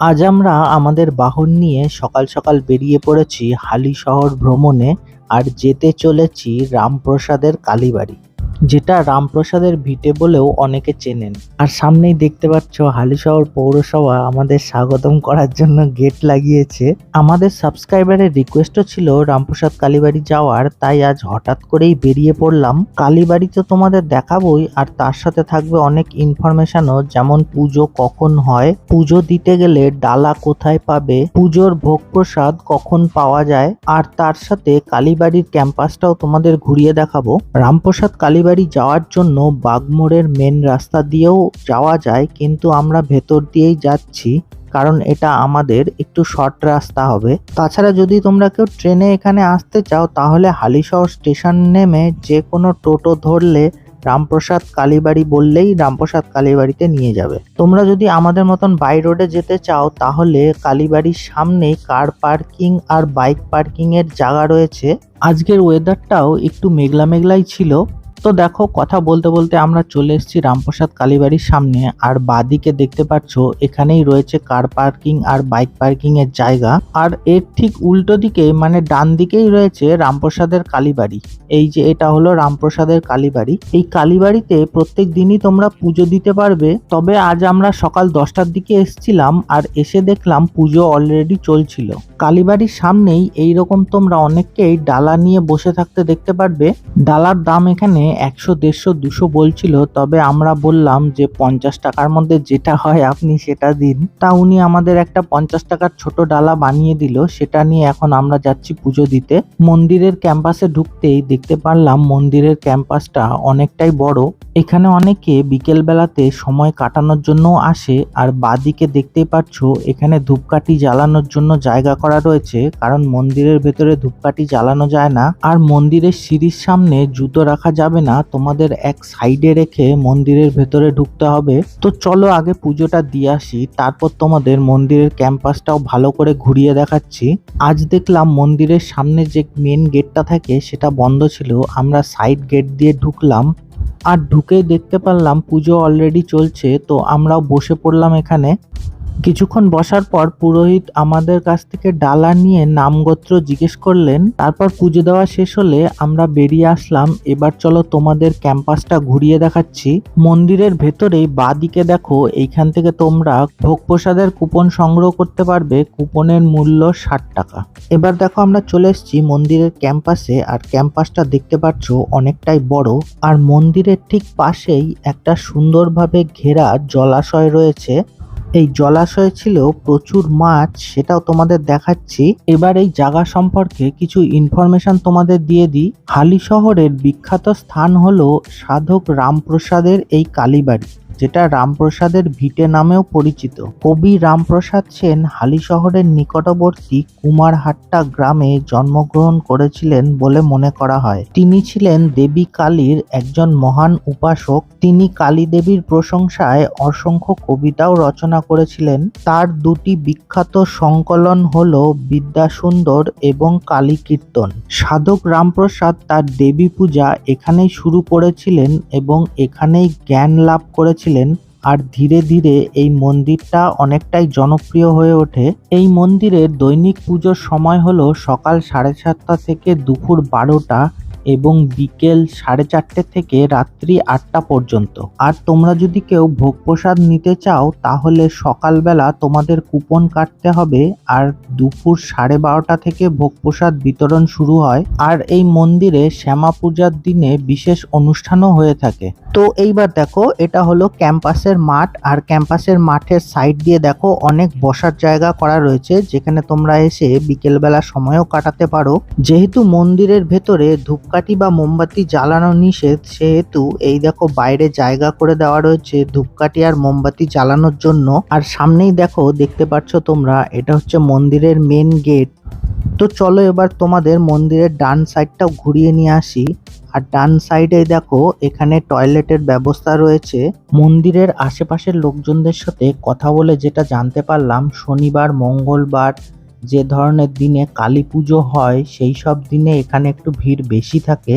আজ আমরা আমাদের বাহন নিয়ে সকাল সকাল বেরিয়ে পড়েছি হালি শহর ভ্রমণে আর যেতে চলেছি রামপ্রসাদের কালীবাড়ি। যেটা রামপ্রসাদের ভিটে বলেও অনেকে চেনেন। আর সামনেই দেখতে পাচ্ছ হালিশহর পৌরসভা আমাদের স্বাগতম করার জন্য গেট লাগিয়েছে। আমাদের সাবস্ক্রাইবারের রিকোয়েস্টও ছিল রামপ্রসাদ কালীবাড়ি যাওয়ার, তাই আজ হঠাৎ করেই বেরিয়ে পড়লাম। কালীবাড়ি তো তোমাদের দেখাবোই, আর তার সাথে থাকবে অনেক ইনফরমেশনও যেমন পুজো কখন হয়, পুজো দিতে গেলে ডালা কোথায় পাবে, পুজোর ভোগ প্রসাদ কখন পাওয়া যায়, আর তার সাথে কালীবাড়ির ক্যাম্পাসটাও তোমাদের ঘুরিয়ে দেখাবো। রামপ্রসাদ কালীবাড়ি যাওয়ার জন্য বাগমোড়ের মেন রাস্তা দিয়েও যাওয়া যায়, কিন্তু আমরা ভেতর দিয়েই যাচ্ছি, কারণ এটা আমাদের একটু শর্ট রাস্তা হবে। তাছাড়া যদি তোমরা কেউ ট্রেনে এখানে আসতে চাও, তাহলে হালিশহর স্টেশন নেমে যে কোনো টোটো ধরলে রামপ্রসাদ কালীবাড়ি বললেই রামপ্রসাদ কালীবাড়িতে নিয়ে যাবে। তোমরা যদি আমাদের মতন বাই রোডে যেতে চাও, তাহলে কালীবাড়ির সামনেই কার পার্কিং আর বাইক পার্কিং এর জায়গা রয়েছে। আজকের ওয়েদারটাও একটু মেঘলা মেঘলাই ছিল তো দেখো, কথা বলতে বলতে আমরা চলে এসেছি রামপ্রসাদ কালীবাড়ির সামনে। আর বাদিকে দেখতে পাচ্ছ, এখানেই রয়েছে কার পার্কিং আর বাইক পার্কিং এর জায়গা। আর এর ঠিক উল্টো দিকে মানে ডান দিকেই রয়েছে রামপ্রসাদের কালীবাড়ি। এই যে এটা হলো রামপ্রসাদের কালীবাড়ি। এই কালীবাড়িতে প্রত্যেক দিনই তোমরা পুজো দিতে পারবে। তবে আজ আমরা সকাল দশটার দিকে এসেছিলাম আর এসে দেখলাম পুজো অলরেডি চলছিল। কালীবাড়ির সামনেই এই রকম তোমরা অনেককেই ডালা নিয়ে বসে থাকতে দেখতে পারবে। ডালার দাম এখানে একশো, দেড়শো, দুশো বলছিল, তবে আমরা বললাম যে পঞ্চাশ টাকার মধ্যে যেটা হয় আপনি সেটা দিন। তা উনি আমাদের একটা পঞ্চাশ টাকার ছোট ডালা বানিয়ে দিল, সেটা নিয়ে এখন আমরা যাচ্ছি পুজো দিতে। মন্দিরের ক্যাম্পাসে ঢুকতেই দেখতে পারলাম মন্দিরের ক্যাম্পাসটা অনেকটাই বড়। এখানে অনেকে বিকেল বেলাতে সময় কাটানোর জন্য আসে, আর বাদিকে দেখতেই পাচ্ছ এখানে ধূপকাঠি জ্বালানোর জন্য জায়গা করা রয়েছে, কারণ মন্দিরের ভেতরে ধূপকাঠি জ্বালানো যায় না। আর মন্দিরের সিঁড়ির সামনে জুতো রাখা যাবে না, তোমাদের এক সাইডে রেখে মন্দিরের ভেতরে ঢুকতে হবে। তো চলো আগে পুজোটা দিয়ে আসি, তারপর তোমাদের মন্দিরের ক্যাম্পাসটাও ভালো করে ঘুরিয়ে দেখাচ্ছি। আজ দেখলাম মন্দিরের সামনে যে মেন গেটটা থাকে, সেটা বন্ধ ছিল, আমরা সাইড গেট দিয়ে ঢুকলাম। আর ঢুকে দেখতে পারলাম পুজো অলরেডি চলছে, তো আমরাও বসে পড়লাম এখানে। কিছুক্ষণ বসার পর পুরোহিত আমাদের কাছ থেকে ডালা নিয়ে নামগোত্র জিজ্ঞেস করলেন, তারপর পুজো দেওয়া শেষ হলে আমরা বেরিয়ে আসলাম। এবার চলো তোমাদের ক্যাম্পাসটা ঘুরিয়ে দেখাচ্ছি। মন্দিরের ভেতরেই বাদিকে দেখো, এইখান থেকে তোমরা ভোগ প্রসাদের কুপন সংগ্রহ করতে পারবে। কুপনের মূল্য ষাট টাকা। এবার দেখো আমরা চলে এসেছি মন্দিরের ক্যাম্পাসে, আর ক্যাম্পাসটা দেখতে পাচ্ছ অনেকটাই বড়। আর মন্দিরের ঠিক পাশেই একটা সুন্দরভাবে ঘেরা জলাশয় রয়েছে। এই জলাশয় ছিল প্রচুর মাছ, সেটাও তোমাদের দেখাচ্ছি। এবার এই জায়গা সম্পর্কে কিছু ইনফরমেশন তোমাদের দিয়ে দিই। হালি শহরের বিখ্যাত স্থান হলো সাধক রামপ্রসাদের এই কালীবাড়ি। যেটা রামপ্রসাদের ভিটে নামেও পরিচিত। কবি রামপ্রসাদ সেন হালি শহরের নিকটবর্তী কুমারহাট্টা গ্রামে জন্মগ্রহণ করেছিলেন বলে মনে করা হয়। তিনি ছিলেন দেবী কালীর একজন মহান উপাসক। তিনি কালী দেবীর প্রশংসায় অসংখ্য কবিতাও রচনা করেছিলেন। তার দুটি বিখ্যাত সংকলন হল বিদ্যাসুন্দর এবং কালী কীর্তন সাধক রামপ্রসাদ তার দেবী পূজা এখানেই শুরু করেছিলেন এবং এখানেই জ্ঞান লাভ করেছিলেন। আর ধীরে ধীরে এই মন্দিরটা অনেকটাই জনপ্রিয় হয়ে ওঠে। এই মন্দিরের দৈনিক পুজোর সময় হলো সকাল সাড়ে সাতটা থেকে দুপুর বারোটা এবং বিকেল সাড়ে চারটে থেকে রাত্রি আটটা পর্যন্ত। আর তোমরা যদি কেউ ভোগ প্রসাদ নিতে চাও, তাহলে সকালবেলা তোমাদের কুপন কাটতে হবে আর দুপুর সাড়ে বারোটা থেকে ভোগ প্রসাদ বিতরণ শুরু হয়। আর এই মন্দিরে শ্যামা পূজার দিনে বিশেষ অনুষ্ঠানও হয়ে থাকে। তো এইবার দেখো, এটা হলো ক্যাম্পাসের মাঠ, আর ক্যাম্পাসের মাঠের সাইড দিয়ে দেখো অনেক বসার জায়গা করা রয়েছে, যেখানে তোমরা এসে বিকেলবেলা সময়ও কাটাতে পারো। যেহেতু মন্দিরের ভেতরে ধূপকাঠি বা মোমবাতি জ্বালানো নিষেধ, সেহেতু এই দেখো বাইরে জায়গা করে দেওয়া রয়েছে ধূপকাঠি আর মোমবাতি জ্বালানোর জন্য। আর সামনেই দেখো, দেখতে পাচ্ছ তোমরা, এটা হচ্ছে মন্দিরের মেন গেট তো চলো এবার তোমাদের মন্দিরের ডান সাইডটাও ঘুরিয়ে নিয়ে আসি। আর ডান সাইডে দেখো, এখানে টয়লেটের ব্যবস্থা রয়েছে। মন্দিরের আশেপাশের লোকজনদের সাথে কথা বলে যেটা জানতে পারলাম, শনিবার, মঙ্গলবার যে ধরনের দিনে কালী পুজো হয়, সেই সব দিনে এখানে একটু ভিড় বেশি থাকে।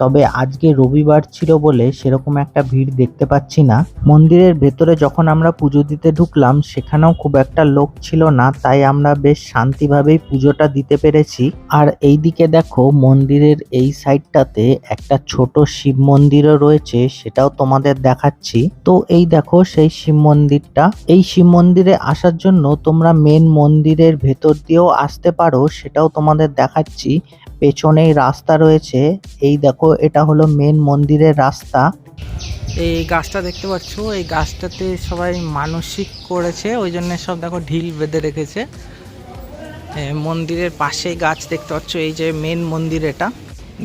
তবে আজকে রবিবার ছিল বলে সেরকম একটা ভিড় দেখতে পাচ্ছি না। মন্দিরের ভেতরে যখন আমরা পুজো দিতে ঢুকলাম, সেখানেও খুব একটা লোক ছিল না, তাই আমরা বেশ শান্তিভাবেই পুজোটা দিতে পেরেছি। আর এইদিকে দেখো, মন্দিরের এই সাইডটাতে একটা ছোট শিব মন্দিরও রয়েছে, সেটাও তোমাদের দেখাচ্ছি। তো এই দেখো, সেই শিব মন্দিরটা। এই শিব মন্দিরে আসার জন্য তোমরা মেন মন্দিরের ভেতর দিয়েও আসতে পারো, সেটাও তোমাদের দেখাচ্ছি। পেছনেই রাস্তা রয়েছে। এই দেখো এটা হলো মেন মন্দিরের রাস্তা। এই গাছটা দেখতে পাচ্ছ এই গাছটাতে সবাই মানসিক করেছে ওই জন্য সব দেখো ঢিল বেঁধে রেখেছে। মন্দিরের পাশেই গাছ দেখতে পাচ্ছ এই যে মেন মন্দির এটা।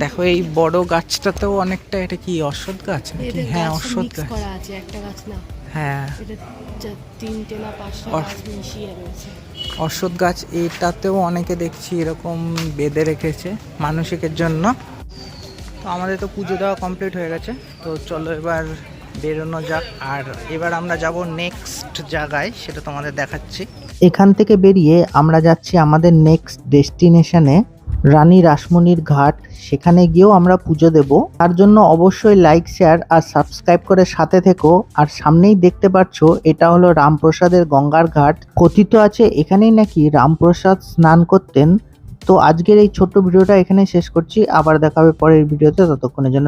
দেখো এই বড় গাছটাতেও অনেকটা এটা কি অশ্বত্থ গাছ নাকি? হ্যাঁ মিক্স গাছ। করা আছে একটা গাছ না। হ্যাঁ। এটা তিনটে না পাঁচটা গাছ মিশিয়ে রয়েছে। অশ্বত্থ গাছ, এটাতেও অনেকে দেখছি এরকম বেঁধে রেখেছে মানসিকের জন্য। তো আমাদের তো পুজো দেওয়া কমপ্লিট হয়ে গেছে। তো চলো এবার বেরোনো যাক। আর এবার আমরা যাব নেক্সট জায়গায়, সেটা তোমাদের দেখাচ্ছি। এখান থেকে বেরিয়ে আমরা যাচ্ছি আমাদের নেক্সট ডেস্টিনেশনে রানী রাসমণির ঘাট, সেখানে গিয়েও আমরা পুজো দেব। তার জন্য অবশ্যই লাইক শেয়ার আর সাবস্ক্রাইব করে সাথে থেকো। আর সামনেই দেখতে পাচ্ছ এটা হলো রামপ্রসাদের গঙ্গার ঘাট। কথিত আছে, এখানেই নাকি রামপ্রসাদ স্নান করতেন। তো আজকের এই ছোট্ট ভিডিওটা এখানে শেষ করছি। আবার দেখাবে পরের ভিডিওতে, ততক্ষণের জন্য